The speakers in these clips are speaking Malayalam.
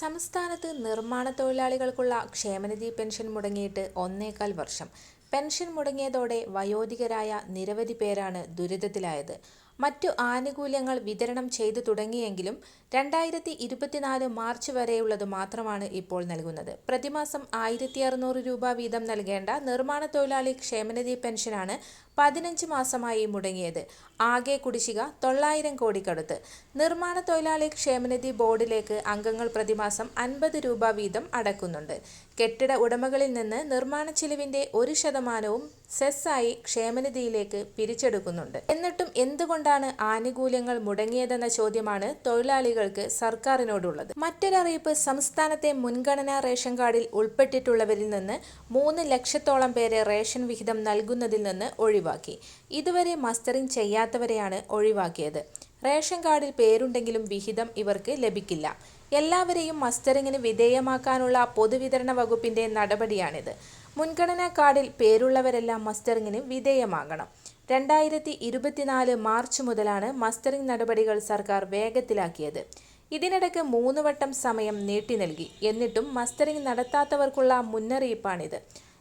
സംസ്ഥാനത്ത് നിർമ്മാണ തൊഴിലാളികൾക്കുള്ള ക്ഷേമനിധി പെൻഷൻ മുടങ്ങിയിട്ട് ഒന്നേകാൽ വർഷം. പെൻഷൻ മുടങ്ങിയതോടെ വയോധികരായ നിരവധി പേരാണ് ദുരിതത്തിലായത്. മറ്റു ആനുകൂല്യങ്ങൾ വിതരണം ചെയ്തു തുടങ്ങിയെങ്കിലും രണ്ടായിരത്തി ഇരുപത്തിനാല് മാർച്ച് വരെയുള്ളത് മാത്രമാണ് ഇപ്പോൾ നൽകുന്നത്. പ്രതിമാസം ആയിരത്തി അറുന്നൂറ് രൂപ വീതം നൽകേണ്ട നിർമ്മാണ തൊഴിലാളി ക്ഷേമനിധി പെൻഷനാണ് പതിനഞ്ച് മാസമായി മുടങ്ങിയത്. ആകെ കുടിശ്ശിക തൊള്ളായിരം കോടിക്കടുത്ത്. നിർമ്മാണ തൊഴിലാളി ക്ഷേമനിധി ബോർഡിലേക്ക് അംഗങ്ങൾ പ്രതിമാസം അൻപത് രൂപ വീതം അടക്കുന്നുണ്ട്. കെട്ടിട ഉടമകളിൽ നിന്ന് നിർമ്മാണ ചെലവിന്റെ ഒരു ശതമാനവും സെസ്സായി ക്ഷേമനിധിയിലേക്ക് പിരിച്ചെടുക്കുന്നുണ്ട്. എന്നിട്ടും എന്തുകൊണ്ടാണ് ആനുകൂല്യങ്ങൾ മുടങ്ങിയതെന്ന ചോദ്യമാണ് തൊഴിലാളികൾക്ക് സർക്കാരിനോടുള്ളത്. മറ്റൊരറിയിപ്പ് സംസ്ഥാനത്തെ മുൻഗണനാ റേഷൻ കാർഡിൽ ഉൾപ്പെട്ടിട്ടുള്ളവരിൽ നിന്ന് മൂന്ന് ലക്ഷത്തോളം പേരെ റേഷൻ വിഹിതം നൽകുന്നതിൽ നിന്ന് ഒഴിവാക്കി. ഇതുവരെ മസ്റ്ററിംഗ് ചെയ്യാത്തവരെയാണ് ഒഴിവാക്കിയത്. റേഷൻ കാർഡിൽ പേരുണ്ടെങ്കിലും വിഹിതം ഇവർക്ക് ലഭിക്കില്ല. എല്ലാവരെയും മസ്റ്ററിങ്ങിന് വിധേയമാക്കാനുള്ള പൊതുവിതരണ വകുപ്പിന്റെ നടപടിയാണിത്. മുൻഗണനാ കാർഡിൽ പേരുള്ളവരെല്ലാം മസ്റ്ററിങ്ങിന് വിധേയമാകണം. രണ്ടായിരത്തി ഇരുപത്തിനാല് മാർച്ച് മുതലാണ് മസ്റ്ററിംഗ് നടപടികൾ സർക്കാർ വേഗത്തിലാക്കിയത്. ഇതിനിടയ്ക്ക് മൂന്ന് വട്ടം സമയം നീട്ടി നൽകി. എന്നിട്ടും മസ്റ്ററിംഗ് നടത്താത്തവർക്കുള്ള മുന്നറിയിപ്പാണിത്.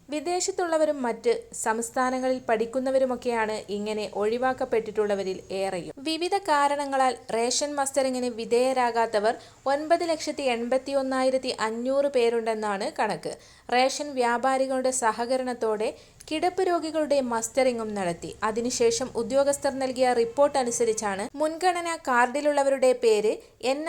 വിദേശത്തുള്ളവരും മറ്റ് സംസ്ഥാനങ്ങളിൽ പഠിക്കുന്നവരുമൊക്കെയാണ് ഇങ്ങനെ ഒഴിവാക്കപ്പെട്ടിട്ടുള്ളവരിൽ ഏറെയും. വിവിധ കാരണങ്ങളാൽ റേഷൻ മസ്റ്ററിങ്ങിന് വിധേയരാകാത്തവർ ഒൻപത് ലക്ഷത്തി എൺപത്തി ഒന്നായിരത്തി അഞ്ഞൂറ് പേരുണ്ടെന്നാണ് കണക്ക്. റേഷൻ വ്യാപാരികളുടെ സഹകരണത്തോടെ കിടപ്പ് രോഗികളുടെ മസ്റ്ററിങ്ങും നടത്തി. അതിനുശേഷം ഉദ്യോഗസ്ഥർ നൽകിയ റിപ്പോർട്ട് അനുസരിച്ചാണ് മുൻഗണനാ കാർഡിലുള്ളവരുടെ പേര് എൻ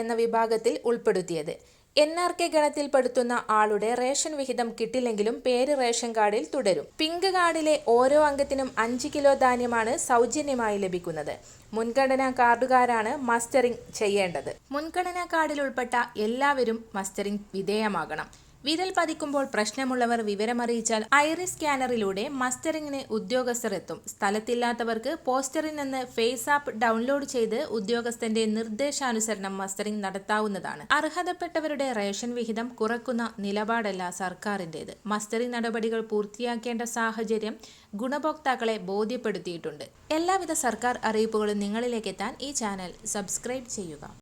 എന്ന വിഭാഗത്തിൽ ഉൾപ്പെടുത്തിയത്. എൻ ആർ കെ ഗണത്തിൽപ്പെടുത്തുന്ന ആളുടെ റേഷൻ വിഹിതം കിട്ടില്ലെങ്കിലും പേര് റേഷൻ കാർഡിൽ തുടരും. പിങ്ക് കാർഡിലെ ഓരോ അംഗത്തിനും അഞ്ച് കിലോ ധാന്യമാണ് സൗജന്യമായി ലഭിക്കുന്നത്. മുൻഗണനാ കാർഡുകാരാണ് മസ്റ്ററിംഗ് ചെയ്യേണ്ടത്. മുൻഗണനാ കാർഡിൽ ഉൾപ്പെട്ട എല്ലാവരും മസ്റ്ററിംഗ് വിധേയമാകണം. വിരൽ പതിക്കുമ്പോൾ പ്രശ്നമുള്ളവർ വിവരമറിയിച്ചാൽ ഐറിസ് സ്കാനറിലൂടെ മസ്റ്ററിങ്ങിന് ഉദ്യോഗസ്ഥർ എത്തും. സ്ഥലത്തില്ലാത്തവർക്ക് പോസ്റ്ററിൽ നിന്ന് ഫേസ് ആപ്പ് ഡൗൺലോഡ് ചെയ്ത് ഉദ്യോഗസ്ഥന്റെ നിർദ്ദേശാനുസരണം മസ്റ്ററിംഗ് നടത്താവുന്നതാണ്. അർഹതപ്പെട്ടവരുടെ റേഷൻ വിഹിതം കുറക്കുന്ന നിലപാടല്ല സർക്കാരിന്റേത്. മസ്റ്ററിംഗ് നടപടികൾ പൂർത്തിയാക്കേണ്ട സാഹചര്യം ഗുണഭോക്താക്കളെ ബോധ്യപ്പെടുത്തിയിട്ടുണ്ട്. എല്ലാവിധ സർക്കാർ അറിയിപ്പുകളും നിങ്ങളിലേക്ക് എത്താൻ ഈ ചാനൽ സബ്സ്ക്രൈബ് ചെയ്യുക.